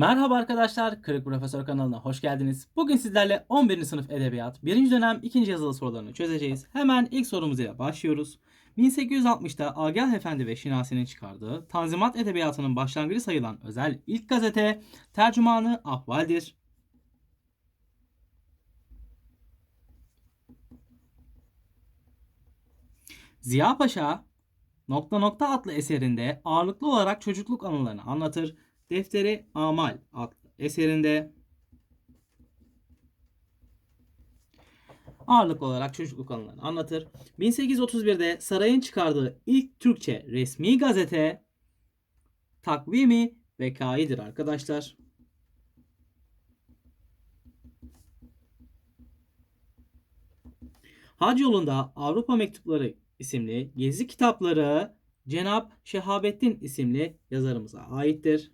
Merhaba arkadaşlar, Kırık Profesör kanalına hoş geldiniz. Bugün sizlerle 11. sınıf edebiyat 1. dönem 2. yazılı sorularını çözeceğiz. Hemen ilk sorumuz ile başlıyoruz. 1860'da Agah Efendi ve Şinasi'nin çıkardığı Tanzimat Edebiyatı'nın başlangıcı sayılan özel ilk gazete tercümanı Ahval'dir. Ziya Paşa nokta nokta adlı eserinde ağırlıklı olarak çocukluk anılarını anlatır. Defteri Amal adlı eserinde ağırlıklı olarak çocukluk anılarını anlatır. 1831'de sarayın çıkardığı ilk Türkçe resmi gazete Takvimi Vekai'dir arkadaşlar. Hac yolunda Avrupa Mektupları isimli gezi kitapları Cenap Şehabettin isimli yazarımıza aittir.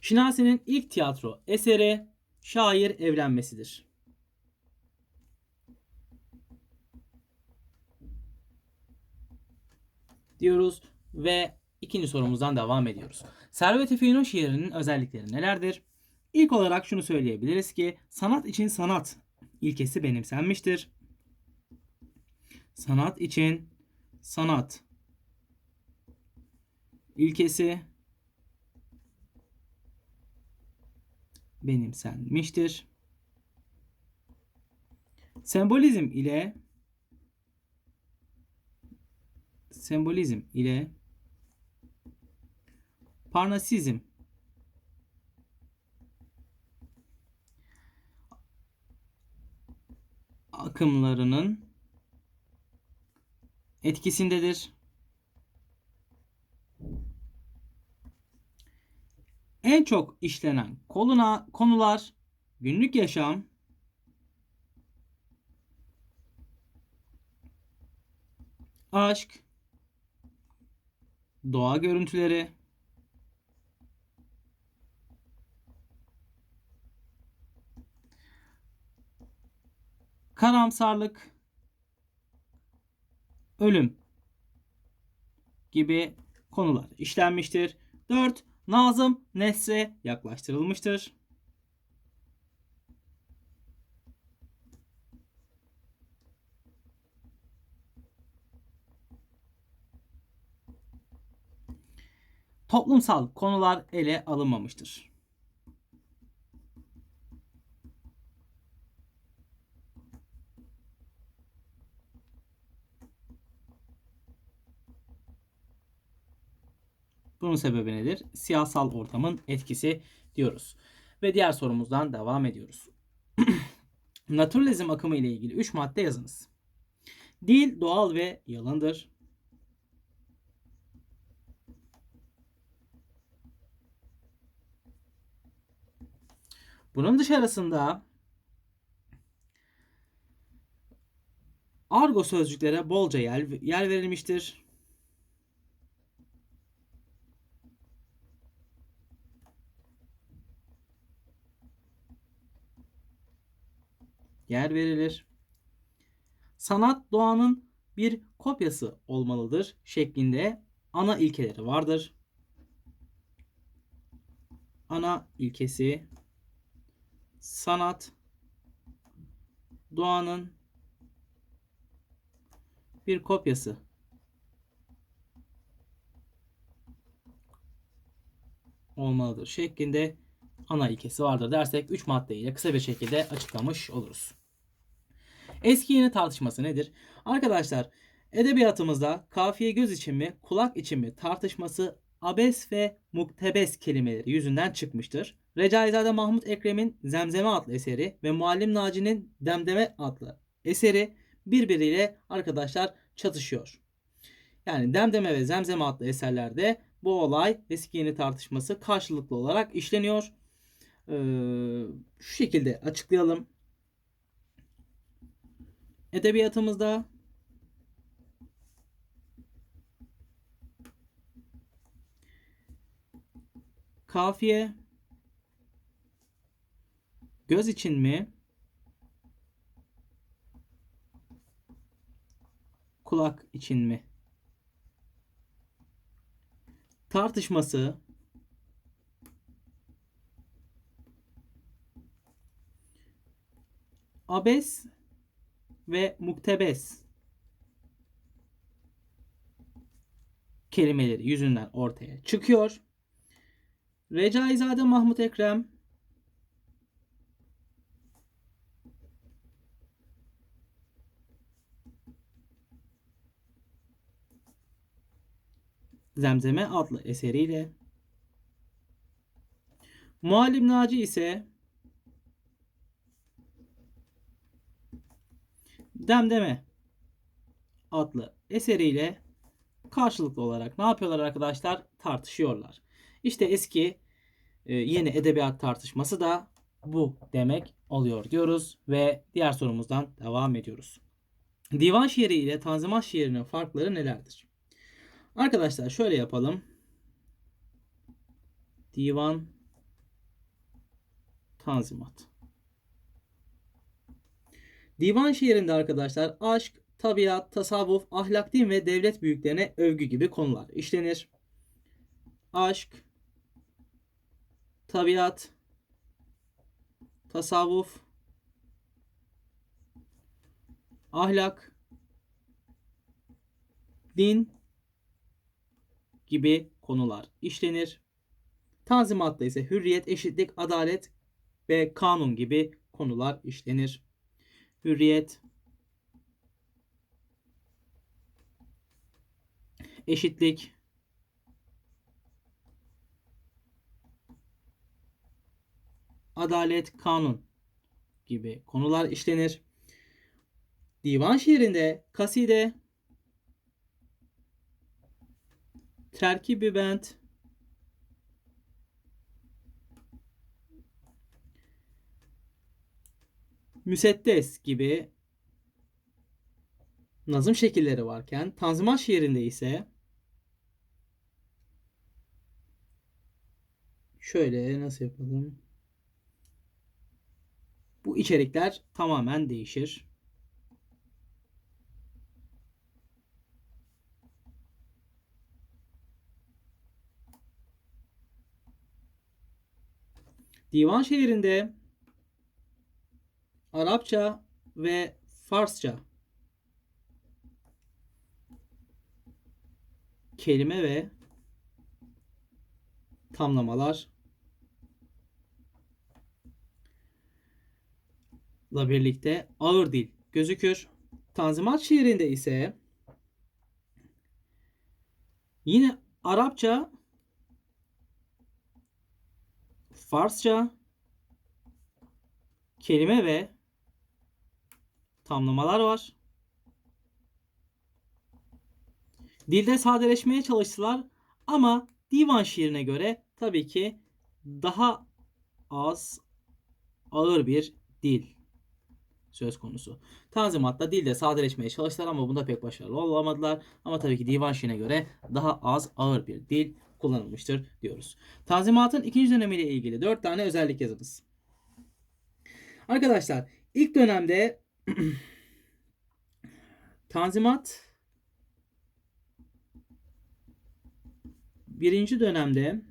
Şinasi'nin ilk tiyatro eseri Şair Evlenmesidir. Diyoruz ve ikinci sorumuzdan devam ediyoruz. Servet-i Fünun şiirinin özellikleri nelerdir? İlk olarak şunu söyleyebiliriz ki sanat için sanat ilkesi benimsenmiştir. Sanat için sanat ilkesi benimsenmiştir. Sembolizm ile sembolizm ile parnasizm akımlarının etkisindedir. En çok işlenen koluna konular günlük yaşam, aşk, doğa görüntüleri, karamsarlık, ölüm gibi konular işlenmiştir. 4. Nazım nesre yaklaştırılmıştır. Toplumsal konular ele alınmamıştır. Bunun sebebi nedir? Siyasal ortamın etkisi diyoruz. Ve diğer sorumuzdan devam ediyoruz. Naturalizm akımı ile ilgili 3 madde yazınız. Dil doğal ve yalındır. Bunun dışarısında argo sözcüklere bolca yer, yer verilmiştir. Yer verilir. Sanat doğanın bir kopyası olmalıdır şeklinde ana ilkeleri vardır. Ana ilkesi sanat doğanın bir kopyası olmalıdır şeklinde ana ilkesi vardır dersek 3 maddeyle kısa bir şekilde açıklamış oluruz. Eski yeni tartışması nedir? Arkadaşlar edebiyatımızda kafiye göz için mi kulak için mi tartışması abes ve muktebes kelimeleri yüzünden çıkmıştır. Recaizade Mahmut Ekrem'in Zemzeme adlı eseri ve Muallim Naci'nin Demdeme adlı eseri birbiriyle arkadaşlar çatışıyor. Yani Demdeme ve Zemzeme adlı eserlerde bu olay eski yeni tartışması karşılıklı olarak işleniyor. Ee, şu şekilde açıklayalım. Edebiyatımızda kafiye göz için mi kulak için mi? Tartışması abes ve muktebes kelimeleri yüzünden ortaya çıkıyor. Recaizade Mahmut Ekrem Zemzeme adlı eseriyle Muallim Naci ise Demdeme adlı eseriyle karşılıklı olarak ne yapıyorlar arkadaşlar? Tartışıyorlar. İşte eski e, yeni edebiyat tartışması da bu demek oluyor diyoruz ve diğer sorumuzdan devam ediyoruz. Divan şiiri ile tanzimat şiirinin farkları nelerdir? Arkadaşlar şöyle yapalım. Divan Tanzimat. Divan şiirinde arkadaşlar aşk, tabiat, tasavvuf, ahlak, din ve devlet büyüklerine övgü gibi konular işlenir. Aşk, tabiat, tasavvuf, ahlak, din gibi konular işlenir. Tanzimatta ise hürriyet, eşitlik, adalet ve kanun gibi konular işlenir. Hürriyet, eşitlik, adalet, kanun gibi konular işlenir. Divan şiirinde kaside, terkibi bent, müseddes gibi nazım şekilleri varken Tanzimat şiirinde ise şöyle nasıl yapalım? Bu içerikler tamamen değişir. Divan şiirinde Arapça ve Farsça kelime ve tamlamalar la birlikte ağır dil gözükür. Tanzimat şiirinde ise yine Arapça, Farsça kelime ve tamlamalar var. Dilde sadeleşmeye çalıştılar ama divan şiirine göre tabii ki daha az ağır bir dil söz konusu. Tanzimat'ta dilde sadeleşmeye çalıştılar ama bunda pek başarılı olamadılar. Ama tabii ki divan şiirine göre daha az ağır bir dil kullanılmıştır diyoruz. Tanzimat'ın ikinci dönemiyle ilgili dört tane özellik yazınız. Arkadaşlar ilk dönemde Tanzimat birinci dönemde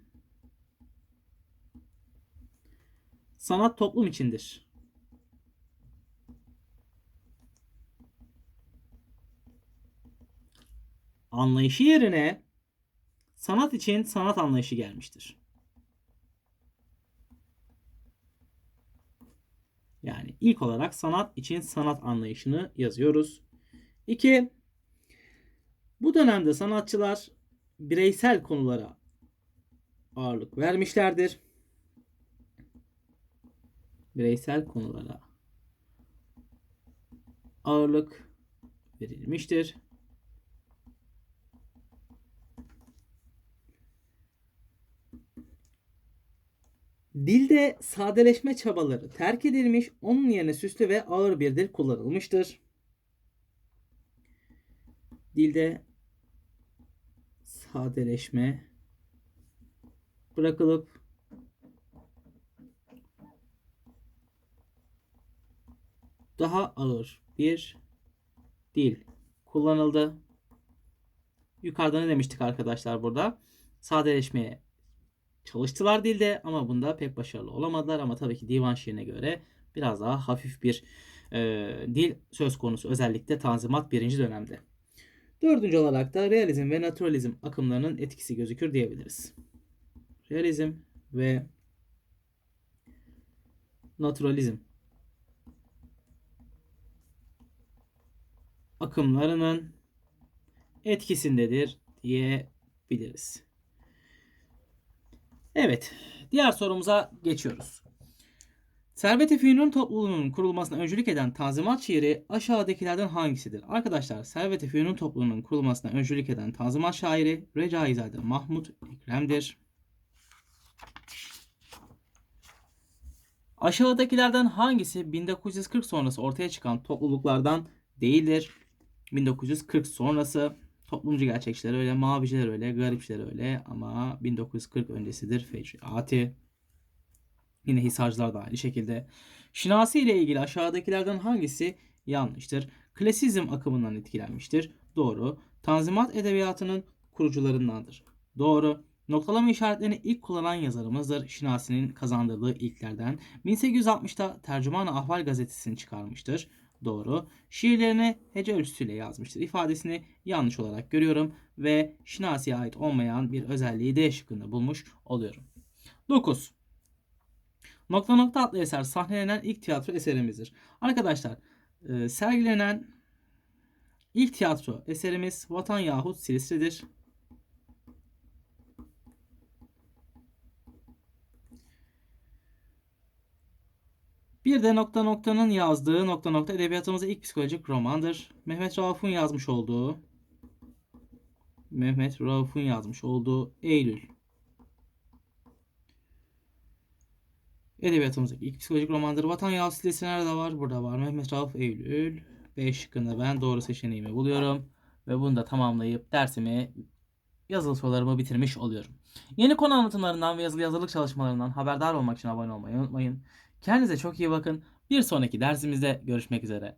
sanat toplum içindir. Anlayışı yerine sanat için sanat anlayışı gelmiştir. Yani ilk olarak sanat için sanat anlayışını yazıyoruz. 2. Bu dönemde sanatçılar bireysel konulara ağırlık vermişlerdir. Bireysel konulara ağırlık verilmiştir. Dilde sadeleşme çabaları terk edilmiş, onun yerine süslü ve ağır bir dil kullanılmıştır. Dilde sadeleşme bırakılıp daha ağır bir dil kullanıldı. Yukarıda ne demiştik arkadaşlar burada? Sadeleşmeye çalıştılar dilde ama bunda pek başarılı olamadılar. Ama tabii ki divan şiirine göre biraz daha hafif bir e, dil söz konusu. Özellikle Tanzimat birinci dönemde. Dördüncü olarak da realizm ve naturalizm akımlarının etkisi gözükür diyebiliriz. Realizm ve naturalizm akımlarının etkisindedir diyebiliriz. Evet, diğer sorumuza geçiyoruz. Servet-i Fünun topluluğunun kurulmasına öncülük eden Tanzimat şiiri aşağıdakilerden hangisidir? Arkadaşlar, Servet-i Fünun topluluğunun kurulmasına öncülük eden Tanzimat şairi Recaizade Mahmut Ekrem'dir. Aşağıdakilerden hangisi 1940 sonrası ortaya çıkan topluluklardan değildir? 1940 sonrası toplumcu gerçekçiler öyle, maviciler öyle, garipçiler öyle ama 1940 öncesidir Fecriati. Yine Hisarcılar da aynı şekilde. Şinasi ile ilgili aşağıdakilerden hangisi yanlıştır? Klasizm akımından etkilenmiştir. Doğru. Tanzimat edebiyatının kurucularındandır. Doğru. Noktalama işaretlerini ilk kullanan yazarımızdır. Şinasi'nin kazandırdığı ilklerden. 1860'da Tercüman-ı Ahval gazetesini çıkarmıştır. Doğru. Şiirlerini hece ölçüsüyle yazmıştır. İfadesini yanlış olarak görüyorum ve Şinasi'ye ait olmayan bir özelliği D şıkkında bulmuş oluyorum. 9. Nokta Nokta adlı eser sahnelenen ilk tiyatro eserimizdir. Arkadaşlar e, sergilenen ilk tiyatro eserimiz Vatan yahut Silistre'dir. Bir de nokta noktanın yazdığı nokta nokta edebiyatımızda ilk psikolojik romandır. Mehmet Rauf'un yazmış olduğu Mehmet Rauf'un yazmış olduğu Eylül. Edebiyatımızdaki ilk psikolojik romandır. Vatan Yahut Silesi nerede var? Burada var. Mehmet Rauf Eylül. B şıkkında ben doğru seçeneğimi buluyorum. Ve bunu da tamamlayıp dersimi yazılı sorularımı bitirmiş oluyorum. Yeni konu anlatımlarından ve yazılı yazılık çalışmalarından haberdar olmak için abone olmayı unutmayın. Kendinize çok iyi bakın. Bir sonraki dersimizde görüşmek üzere.